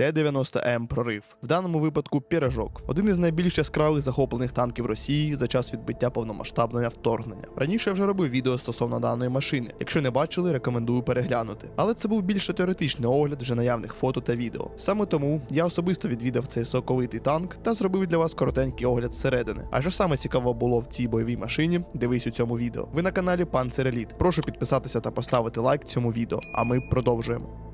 Т-90М прорив. В даному випадку пірожок. Один із найбільш яскравих захоплених танків Росії за час відбиття повномасштабного вторгнення. Раніше я вже робив відео стосовно даної машини. Якщо не бачили, рекомендую переглянути. Але це був більше теоретичний огляд вже наявних фото та відео. Саме тому я особисто відвідав цей соковитий танк та зробив для вас коротенький огляд зсередини. А що саме цікаво було в цій бойовій машині, дивись у цьому відео. Ви на каналі Панцер Еліт. Прошу підписатися та поставити лайк цьому відео. А ми продовжуємо.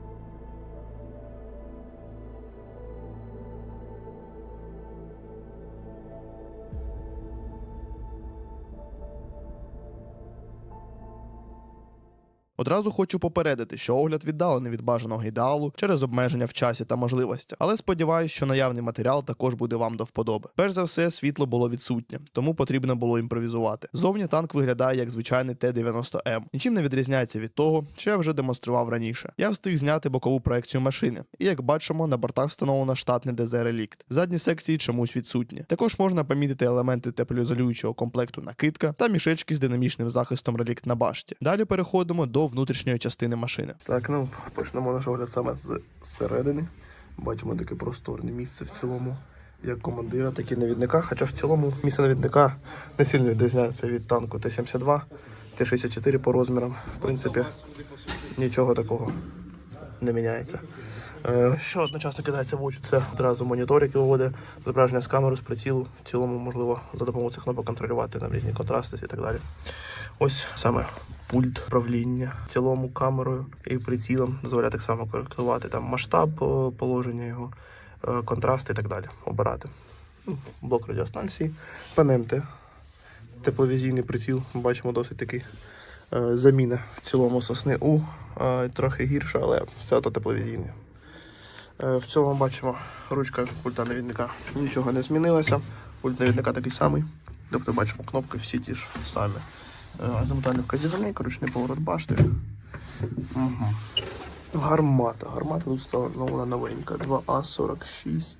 Одразу хочу попередити, що огляд віддалений від бажаного ідеалу через обмеження в часі та можливостях, але сподіваюся, що наявний матеріал також буде вам до вподоби. Перш за все, світло було відсутнє, тому потрібно було імпровізувати. Зовні танк виглядає як звичайний Т-90М, нічим не відрізняється від того, що я вже демонстрував раніше. Я встиг зняти бокову проекцію машини, і як бачимо, на бортах встановлено штатний ДЗ Релікт. Задні секції чомусь відсутні. Також можна помітити елементи теплоізолюючого комплекту накидка та мішечки з динамічним захистом релікт на башті. Далі переходимо до внутрішньої частини машини. Так, ну почнемо наш огляд саме з середини. Бачимо таке просторне місце в цілому, як командира, так і навідника. Хоча в цілому місце навідника не сильно відрізняється від танку Т-72, Т-64 по розмірам. В принципі, нічого такого не міняється. Е, Що одночасно кидається в очі, це одразу монітор, який виводить зображення з камери, з прицілу. В цілому можливо за допомогою цих кнопок контролювати там різні контрасти і так далі. Ось саме пульт управління в цілому камерою і прицілом дозволяє так само коректувати там масштаб е, положення його, е, контраст і так далі. Обирати. Ну, Блок радіостанції, ПНМТ, тепловізійний приціл. Бачимо досить такий заміна в цілому сосни У. Трохи гірше, але все одно тепловізійний. Е, В цілому бачимо ручка пульта навідника нічого не змінилося. Пульт навідника такий самий. Тобто бачимо кнопки всі ті ж самі. Е, Азимутальний вказівник, ручний поворот башти. Угу. Гармата. Гармата тут встановлена новенька. 2А46.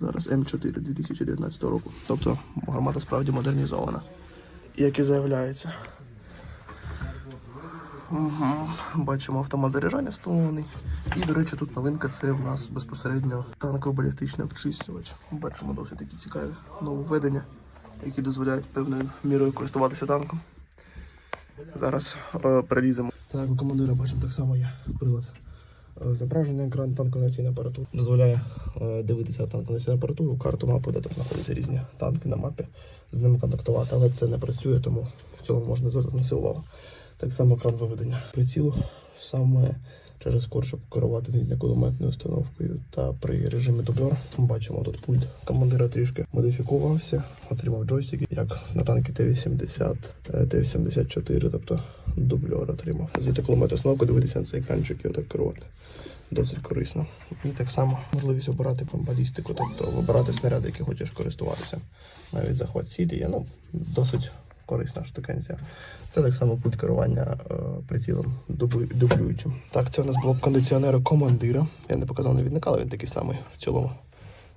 Зараз М4 2019 року. Тобто гармата справді модернізована. Як і заявляється. Угу. Бачимо автомат заряджання встановлений. І, до речі, тут новинка це в нас безпосередньо танковий балістичний обчислювач. Бачимо досить такі цікаві нововведення, які дозволяють певною мірою користуватися танком. Зараз е, переліземо. Так, у командира бачимо так само є прилад. Е, Зображення екран танконаційної апаратури дозволяє е, дивитися танконаційну апаратуру, карту мапи, де там знаходяться різні танки на мапі, з ними контактувати, але це не працює, тому в цьому можна звертати на це увагу. Так само екран виведення прицілу саме через щоб керувати зенітно-кулеметною установкою та при режимі дублер. Бачимо тут пульт командира трішки модифікувався, отримав джойстики, як на танки Т-80, е, Т-84, тобто дублер отримав. Зенітно-кулеметну установку дивитися на цей екранчик і отак керувати. Досить корисно. І так само можливість обирати балістику, тобто вибирати снаряди, які хочеш користуватися. Навіть захват цілі є ну, досить корисна штукенція. Це так само пульт керування е, прицілом дублюючим. Так, це у нас блок кондиціонера командира. Я не показав навідника, але він такий самий в цілому.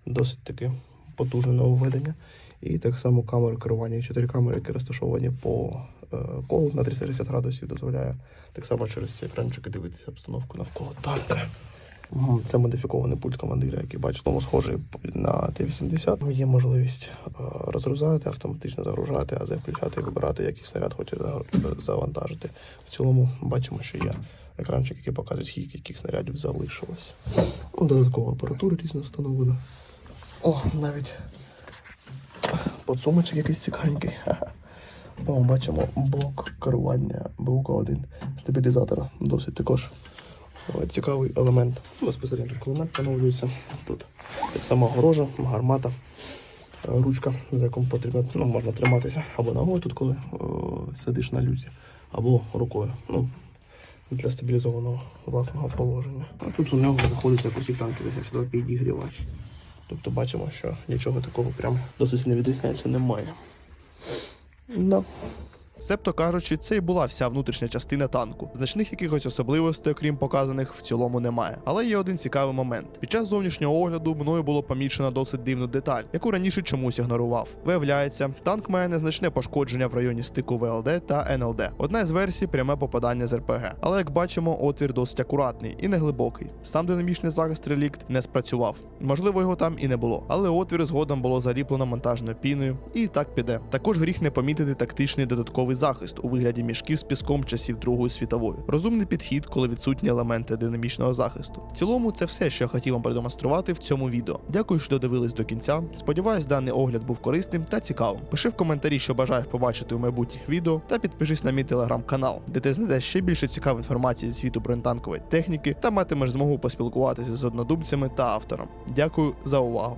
Досить таки потужне нововведення. І так само камери керування. Чотири камери, які розташовані по е, колу на 360 градусів, дозволяє так само через ці екранчики дивитися обстановку навколо танка. Це модифікований пульт командира, який бачите, тому схожий на Т-80. Є можливість е, розгрузати, автоматично загружати, а включати і вибирати, який снаряд хоче завантажити. В цілому бачимо, що є екранчик, який показує, скільки яких снарядів залишилось. Ну, Додаткова апаратура різна встановлена. О, навіть подсумочок якийсь цікавенький. О, бачимо блок керування БУК-1 стабілізатора. Досить також О, цікавий елемент. Безпосередньо кулемет встановлюється. Тут само огорожа, гармата, ручка, за якою потрібно ну, можна триматися або ногою тут, коли о, сидиш на люці, або рукою. Ну, для стабілізованого власного положення. А тут у нього знаходиться як у всіх танків 82 підігрівач. Тобто бачимо, що нічого такого прям досить не відрізняється немає. Да. Себто кажучи, це і була вся внутрішня частина танку. Значних якихось особливостей, окрім показаних, в цілому немає. Але є один цікавий момент. Під час зовнішнього огляду мною було помічено досить дивну деталь, яку раніше чомусь ігнорував. Виявляється, танк має незначне пошкодження в районі стику ВЛД та НЛД. Одна із версій пряме попадання з РПГ. Але як бачимо, отвір досить акуратний і неглибокий. Сам динамічний захист релікт не спрацював. Можливо, його там і не було. Але отвір згодом було заліплено монтажною піною, і так піде. Також гріх не помітити тактичний додатковий захист у вигляді мішків з піском часів Другої світової. Розумний підхід, коли відсутні елементи динамічного захисту. В цілому, це все, що я хотів вам продемонструвати в цьому відео. Дякую, що додивились до кінця. Сподіваюсь, даний огляд був корисним та цікавим. Пиши в коментарі, що бажаєш побачити у майбутніх відео, та підпишись на мій телеграм-канал, де ти знайдеш ще більше цікавої інформації зі світу бронетанкової техніки та матимеш змогу поспілкуватися з однодумцями та автором. Дякую за увагу.